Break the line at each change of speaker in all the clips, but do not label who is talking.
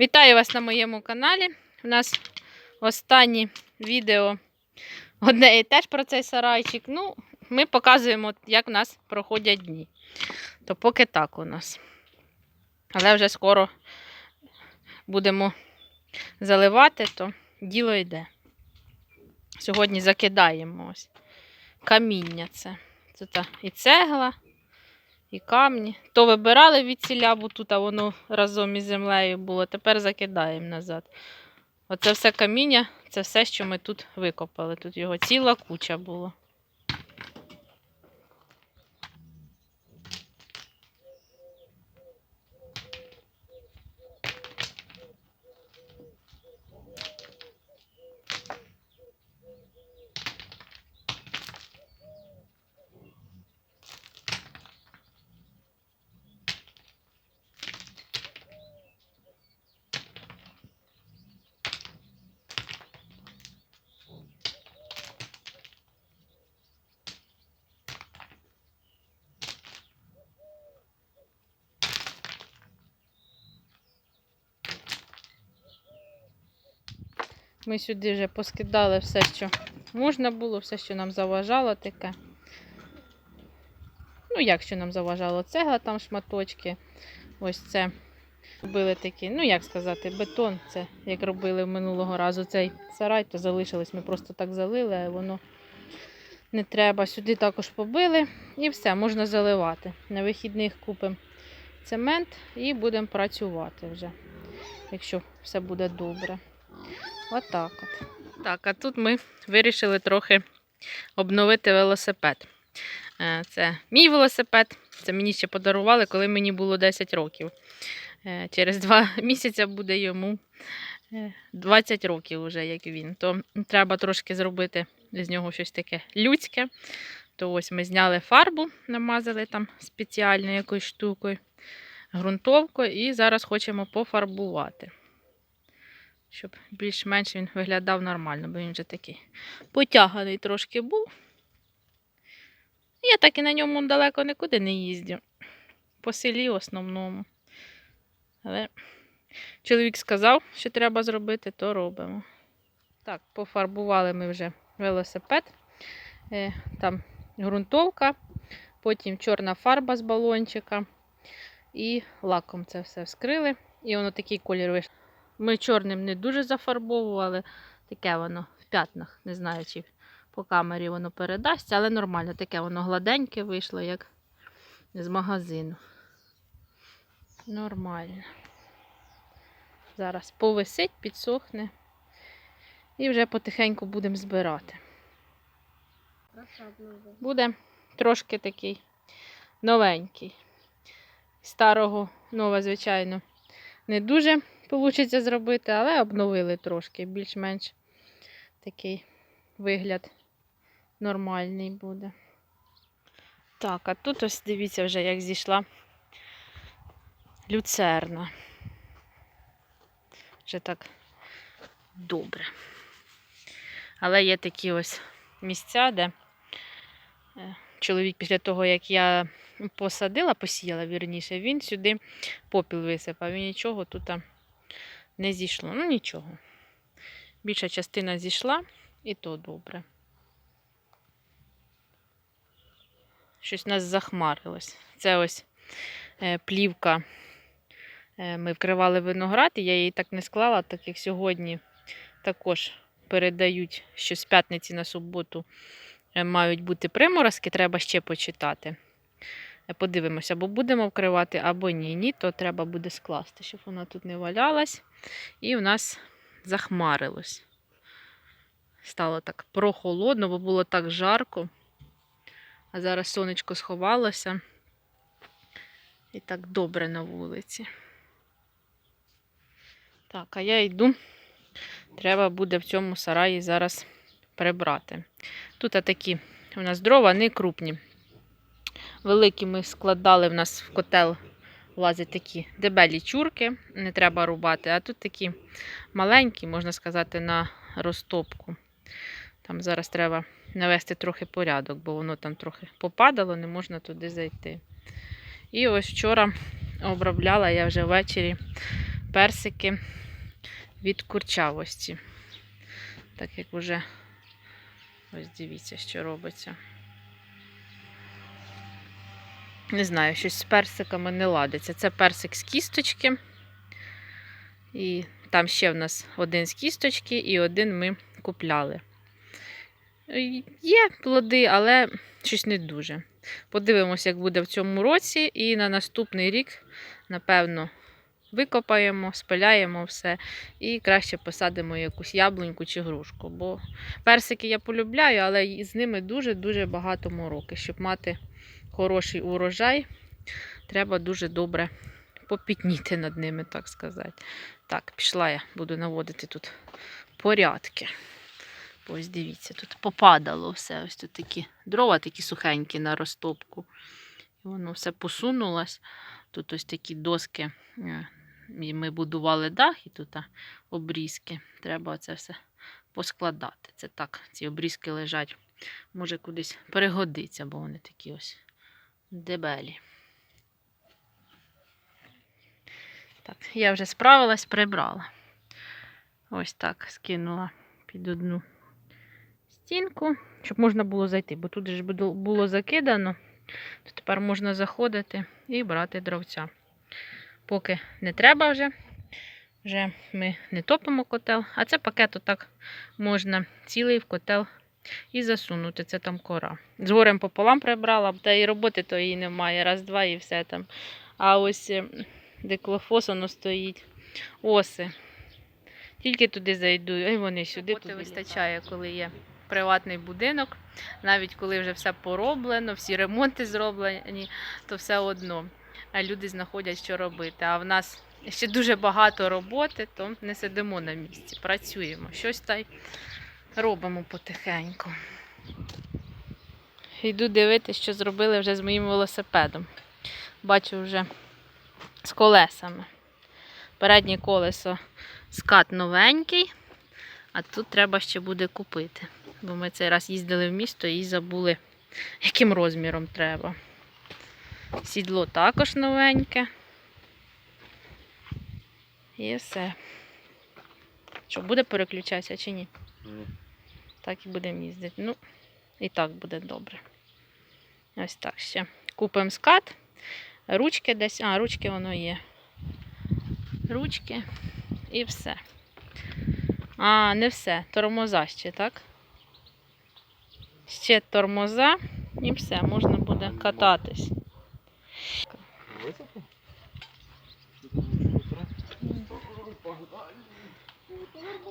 Вітаю вас на моєму каналі. У нас останнє відео одне і теж про цей сарайчик. Ну, ми показуємо, як в нас проходять дні. То поки так у нас. Але вже скоро будемо заливати, то діло йде. Сьогодні закидаємо ось каміння це. Тут і цегла, і камні. То вибирали від ціля, бо тут а воно разом із землею було. Тепер закидаємо назад. Оце все каміння, це все, що ми тут викопали. Тут його ціла куча була. Ми сюди вже поскидали все, що можна було, все, що нам заважало таке. Ну, як що нам заважало? Цегла там шматочки. Ось це. Робили такі, ну як сказати, бетон. Це як робили минулого разу цей сарай, то залишилось. Ми просто так залили, а воно не треба. Сюди також побили і все, можна заливати. На вихідних купимо цемент і будемо працювати вже, якщо все буде добре. Отак от. Так, а тут ми вирішили трохи обновити велосипед. Е, Це мій велосипед. Це мені ще подарували, коли мені було 10 років. Е, Через два місяці буде йому е, 20 років уже, як він. То треба трошки зробити з нього щось таке людське. То ось ми зняли фарбу, намазали там спеціальною якоюсь штукою, ґрунтовкою, і зараз хочемо пофарбувати щоб більш-менш він виглядав нормально, бо він вже такий потяганий трошки був. Я так і на ньому далеко нікуди не їздю. По селі в основному. Але чоловік сказав, що треба зробити, то робимо. Так, пофарбували ми вже велосипед. Е, Там ґрунтовка, потім чорна фарба з балончика. І лаком це все вскрили. І воно такий колір вийшов. Ми чорним не дуже зафарбовували. Таке воно в п'ятнах. Не знаю, чи по камері воно передасться, але нормально. Таке воно гладеньке вийшло, як з магазину. Нормально. Зараз повисить, підсохне. І вже потихеньку будемо збирати. Буде трошки такий новенький. Старого нове, звичайно, не дуже вийде зробити, але обновили трошки. Більш-менш такий вигляд нормальний буде. Так, а тут ось дивіться вже, як зійшла люцерна. Вже так добре. Але є такі ось місця, де е, чоловік після того, як я посадила, посіяла вірніше, він сюди попіл висипав і нічого тут не зійшло. Ну нічого. Більша частина зійшла, і то добре. Щось у нас захмарилось. Це ось е, плівка. Е, ми вкривали виноград, і я її так не склала, так як сьогодні також передають, що з п'ятниці на суботу е, мають бути приморозки, треба ще почитати. Подивимося, або будемо вкривати, або ні. Ні, то треба буде скласти, щоб вона тут не валялась. І в нас захмарилось. Стало так прохолодно, бо було так жарко. А зараз сонечко сховалося. І так добре на вулиці. Так, а я йду. Треба буде в цьому сараї зараз прибрати. Тут такі у нас дрова не крупні. Великі ми складали в нас в котел влазять такі дебелі чурки, не треба рубати, а тут такі маленькі, можна сказати, на розтопку. Там зараз треба навести трохи порядок, бо воно там трохи попадало, не можна туди зайти. І ось вчора обробляла я вже ввечері персики від курчавості. Так як вже ось дивіться, що робиться. Не знаю, щось з персиками не ладиться. Це персик з кісточки. І там ще в нас один з кісточки, і один ми купляли. Є плоди, але щось не дуже. Подивимося, як буде в цьому році, і на наступний рік, напевно, викопаємо, спиляємо все і краще посадимо якусь яблуньку чи грушку. Бо персики я полюбляю, але з ними дуже-дуже багато мороки. Щоб мати хороший урожай, треба дуже добре попітніти над ними, так сказати. Так, пішла я, буду наводити тут порядки. Ось дивіться, тут попадало все. Ось тут такі дрова такі сухенькі на розтопку. І воно все посунулось. Тут ось такі доски. е, Ми будували дах, і тут обрізки. Треба це все поскладати. Це так, ці обрізки лежать. Може кудись перегодиться, бо вони такі ось дебелі. Так, я вже справилась, прибрала. Ось так скинула під одну стінку, щоб можна було зайти, бо тут же було закидано, то тепер можна заходити і брати дровця. Поки не треба вже, вже ми не топимо котел, а це пакет отак можна цілий в котел і засунути. Це там кора. З горем пополам прибрала, та і роботи то її немає. Раз-два і все там. А ось е, де клофос воно стоїть. Оси. Тільки туди зайду, і вони сюди.
Роботи
Туди вистачає, коли є приватний будинок. Навіть коли вже все пороблено, всі ремонти зроблені, то все одно. А люди знаходять, що робити. А в нас ще дуже багато роботи, то не сидимо на місці, працюємо. Щось та й робимо потихеньку. Йду дивитися, що зробили вже з моїм велосипедом. Бачу вже з колесами. Переднє колесо скат новенький, а тут треба ще буде купити. Бо ми цей раз їздили в місто і забули, яким розміром треба. Сідло також новеньке. І все. Що, буде переключатися чи ні? Так і будемо їздити. Ну, і так буде добре. Ось так ще. Купимо скат. Ручки десь. А, ручки воно є. Ручки і все. А, не все. Тормоза ще, так? Ще тормоза і все, можна буде кататись.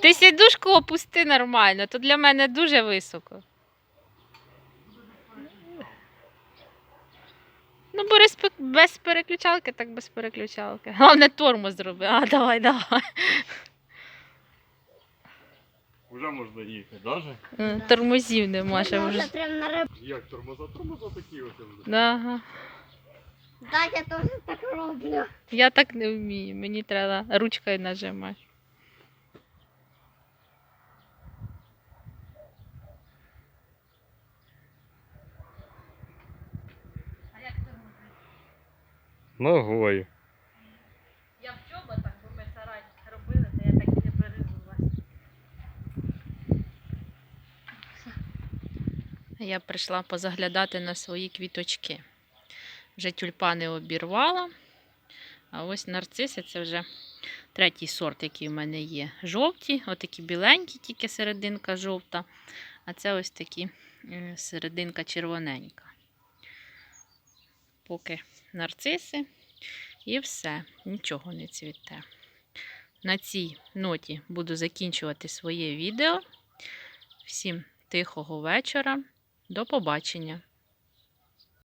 Ти сідушку опусти нормально, то для мене дуже високо. Ну, бо без, переключалки, так без переключалки. Головне тормоз зроби. А, давай, давай.
Уже можна їхати, даже?
Тормозів нема ще вже.
Прям на риб.
Як тормоза? Тормоза такі ось вже.
Ага.
Так, я теж так роблю.
Я так не вмію. Мені треба ручкою нажимати.
Ногою.
Я в чоботах, бо ми сарай робили, то я так і не перезулась. Я прийшла позаглядати на свої квіточки. Вже тюльпани обірвала. А ось нарциси це вже третій сорт, який в мене є. Жовті, отакі біленькі, тільки серединка жовта. А це ось такі серединка червоненька. Поки нарциси. І все, нічого не цвіте. На цій ноті буду закінчувати своє відео. Всім тихого вечора. До побачення!